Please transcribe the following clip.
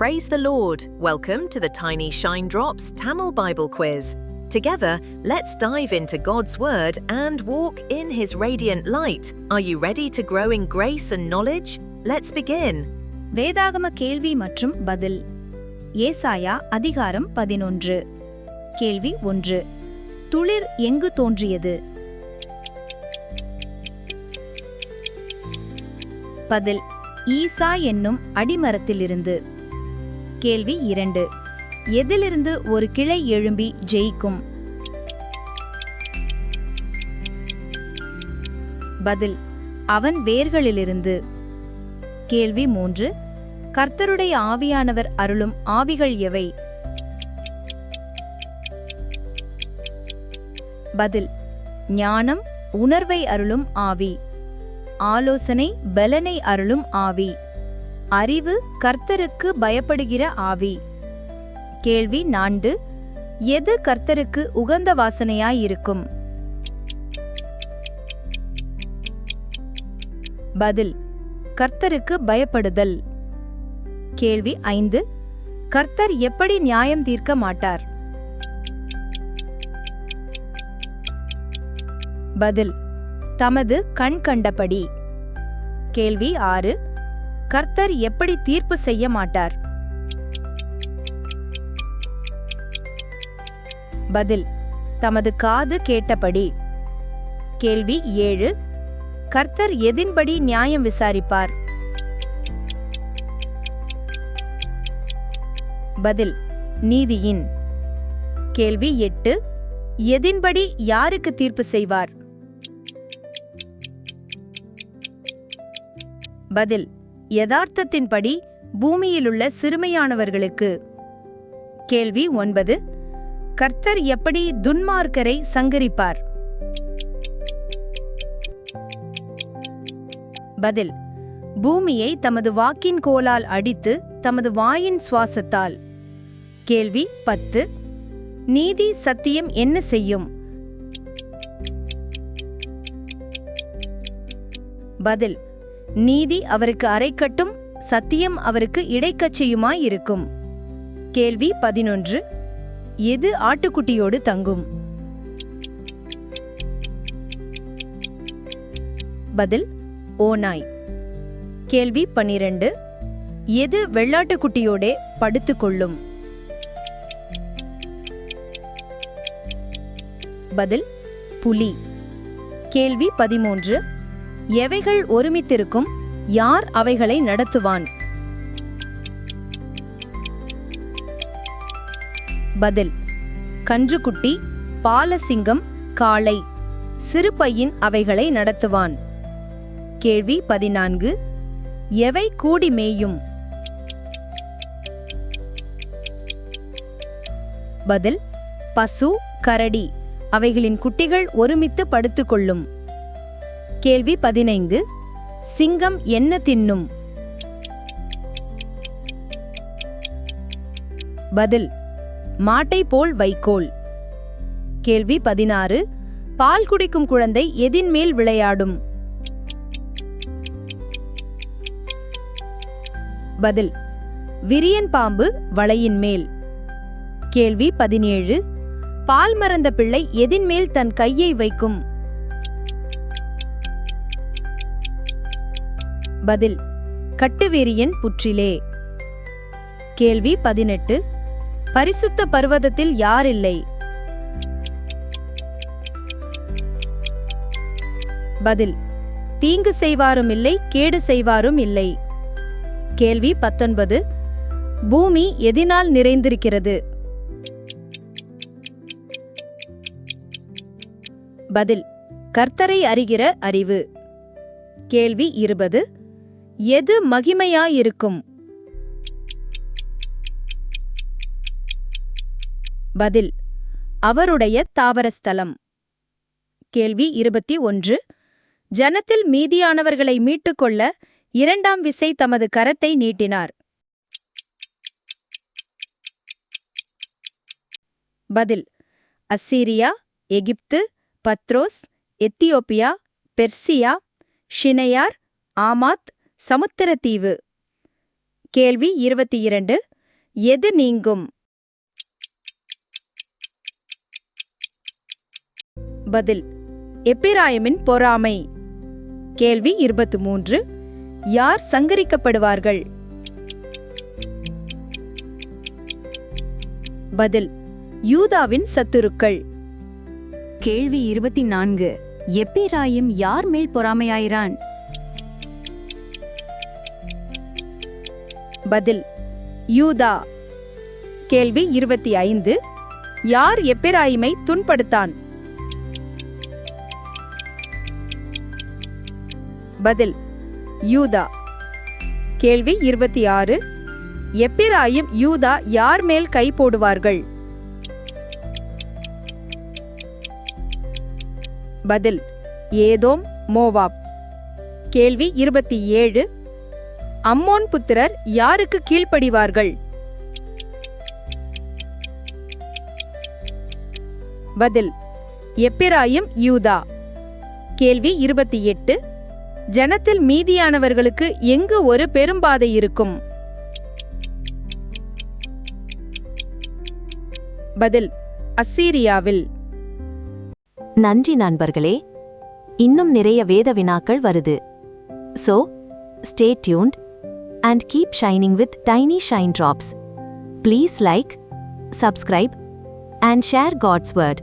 Praise the Lord. Welcome to the Tiny Shine Drops Tamil Bible Quiz. Together, let's dive into God's Word and walk in His radiant light. Are you ready to grow in grace and knowledge? Let's begin. வேதாகம கேள்வி மற்றும் பதில் ஏசாயா அதிகாரம் பதினொன்று கேள்வி ஒன்று துளிர் எங்கு தோன்றியது பதில் ஈசா என்னும் அடிமரத்திலிருந்து கேள்வி இரண்டு. எதிலிருந்து ஒரு கிளை எழும்பி ஜெயிக்கும்? பதில் அவன் வேர்களிலிருந்து. கேள்வி மூன்று கர்த்தருடைய ஆவியானவர் அருளும் ஆவிகள் எவை? பதில் ஞானம் உணர்வை அருளும் ஆவி. ஆலோசனை பலனை அருளும் ஆவி. அறிவு கர்த்தருக்கு பயப்படுகிற ஆவி. கேள்வி நான்கு எது கர்த்தருக்கு உகந்த வாசனையாயிருக்கும்? பதில் கர்த்தருக்கு பயப்படுதல். கேள்வி ஐந்து கர்த்தர் எப்படி நியாயம் தீர்க்க மாட்டார்? பதில் தமது கண் கண்டபடி. கேள்வி ஆறு கர்த்தர் எப்படி தீர்ப்பு செய்ய மாட்டார்? பதில் தமது காது கேட்டபடி. கேள்வி ஏழு கர்த்தர் எதின்படி நியாயம் விசாரிப்பார்? பதில் நீதியின். கேள்வி எட்டு எதின்படி யாருக்கு தீர்ப்பு செய்வார்? பதில் யதார்த்தத்தின்படி பூமியிலுள்ள சிறுமையானவர்களுக்கு. கேள்வி ஒன்பது. கர்த்தர் எப்படி துன்மார்க்கரை சங்கரிப்பார்? பதில். பூமியை தமது வாக்கின் கோலால் அடித்து தமது வாயின் சுவாசத்தால். கேள்வி பத்து. நீதி சத்தியம் என்ன செய்யும்? பதில். நீதி அவருக்கு அரைக்கட்டும் சத்தியம் அவருக்கு இடைக்கச்சையுமாயிருக்கும் கேள்வி பதினொன்று. எது ஆட்டுக்குட்டியோடு தங்கும்? பதில் ஓநாய் கேள்வி பன்னிரண்டு. எது வெள்ளாட்டுக்குட்டியோடே படுத்துக்கொள்ளும் பதில் புலி. கேள்வி பதிமூன்று. எவைகள் ஒருமித்திருக்கும்? யார் அவைகளை நடத்துவான்? பதில். கன்றுக்குட்டி பாலசிங்கம் காளை. சிறுபையின் அவைகளை நடத்துவான். கேள்வி பதினான்கு. எவை கூடி மேயும்? பதில். பசு கரடி. அவைகளின் குட்டிகள் ஒருமித்து படுத்துக்கொள்ளும். கேள்வி பதினைந்து. சிங்கம் என்ன தின்னும்? பதில் மாட்டை போல் வைக்கோல். கேள்வி பதினாறு. பால் குடிக்கும் குழந்தை எதின் மேல் விளையாடும்? பதில் விரியன் பாம்பு வளையின் மேல். கேள்வி பதினேழு. பால் மறந்த பிள்ளை எதின் மேல் தன் கையை வைக்கும்? பதில் கட்டுவீரியன் புற்றிலே. கேள்வி பதினெட்டு பரிசுத்த பர்வதத்தில் இல்லை பதில் தீங்கு செய்வாரும் இல்லை கேடு செய்வாரும் இல்லை. கேள்வி பத்தொன்பது பூமி எதினால் நிறைந்திருக்கிறது? பதில் கர்த்தரை அறிகிற அறிவு. கேள்வி இருபது எது மகிமையாயிருக்கும்? பதில் அவருடைய தாவரஸ்தலம். கேள்வி இருபத்தி ஒன்று. ஜனத்தில் மீதியானவர்களை மீட்டுக்கொள்ள இரண்டாம் விசை தமது கரத்தை நீட்டினார். பதில் அசீரியா எகிப்து பத்ரோஸ் எத்தியோப்பியா பெர்சியா ஷினையார் ஆமாத் சமுத்திரத்தீவு. கேள்வி இருபத்தி இரண்டு. எது நீங்கும்? பதில் எப்பிராயமின் பொறாமை. கேள்வி இருபத்து மூன்று. யார் சங்கரிக்கப்படுவார்கள்? பதில் யூதாவின் சத்துருக்கள். கேள்வி இருபத்தி நான்கு. எப்பிராயிம் யார் மேல் பொறாமையாயிரான்? பதில். யூதா. கேள்வி இருபத்தி ஐந்து. யார் எப்பிராயிமை துன்படுத்தான்? பதில். யூதா. கேள்வி இருபத்தி ஆறு. எப்பிராயும் யூதா யார் மேல் கை போடுவார்கள்? பதில். Edom Moab. கேள்வி இருபத்தி ஏழு. அம்மோன் புத்திரர் யாருக்கு கீழ்ப்படிவார்கள்? பதில் எப்பிராயும் யூதா. கேள்வி இருபத்தி எட்டு. ஜனத்தில் மீதியானவர்களுக்கு எங்கு ஒரு பெரும்பாதை இருக்கும்? பதில் அசீரியாவில். நன்றி நண்பர்களே இன்னும் நிறைய வேத வினாக்கள் வருது. So stay tuned and keep shining with tiny shine drops. Please like, subscribe, and share God's Word.